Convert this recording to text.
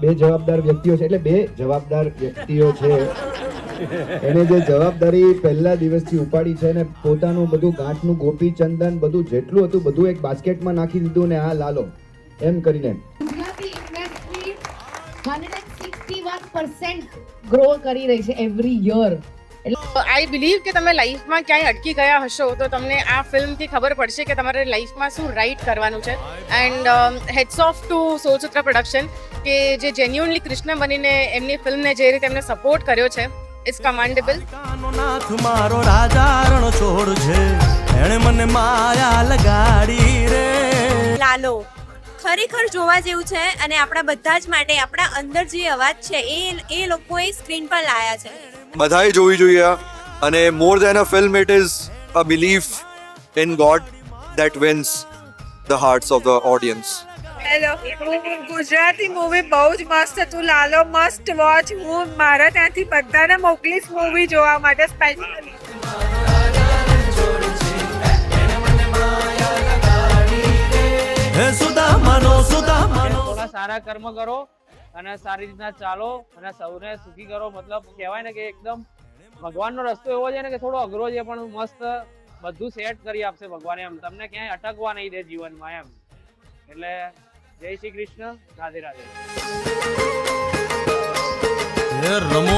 બે જવાબદાર વ્યક્તિઓ છે. એટલે બે જવાબદાર વ્યક્તિઓ છે. એને જે જવાબદારી પહેલા દિવસથી ઉપાડી છે ને પોતાનું બધું ગાંઠનું ગોપી ચંદન બધું જેટલું હતું, બધું એક બાસ્કેટમાં નાખી દીધું ને આ લાલો. એમ કરીને. ગુજરાતી ઇન્ડસ્ટ્રી 161% ગ્રો કરી રહી છે એવરી યર આઈ બિલીવ કે તમે લાઈફમાં ક્યાંય અટકી ગયા હશો તો તમને આ ફિલ્મથી ખબર પડશે કે તમારે લાઈફમાં શું રાઈટ કરવાનું છે. And heads of to Solsutra production કે જે જેન્યુઅનલી કૃષ્ણ બનીને એમની ફિલ્મને જે રીતે એમને સપોર્ટ કર્યો છે ઇઝ કમાન્ડેબલ કાનો નાથ મારો રાજા રણ છોડ છે એણે મને માયા લગાડી રે. લાલો ખરેખર જોવા જેવું છે અને આપણા બધા જ માટે આપણા અંદર જે અવાજ છે એ એ લોકોએ સ્ક્રીન પર લાયા છે. બધાએ જોવી જોઈએ અને more than a film it is a belief in God that wins the hearts of the audience hello Gujarati movie બહુ જ મસ્ત હતું. લાલો મસ્ટ વોચ હું મારા ત્યાંથી બધાને મોકલીશ મૂવી જોવા માટે સ્પેશિયલી સારા કર્મ કરો. અને સારી રીતના ચાલો અને સૌને સુખી કરો. મતલબ કહેવાય ને કે એકદમ ભગવાનનો રસ્તો એવો છે ને કે થોડો અઘરો છે, પણ મસ્ત બધું સેટ કરી આપશે ભગવાન એમ. તમને ક્યાંય અટકવા નહીં દે જીવનમાં એમ. એટલે જય શ્રી કૃષ્ણ. રાધે રાધે. રમો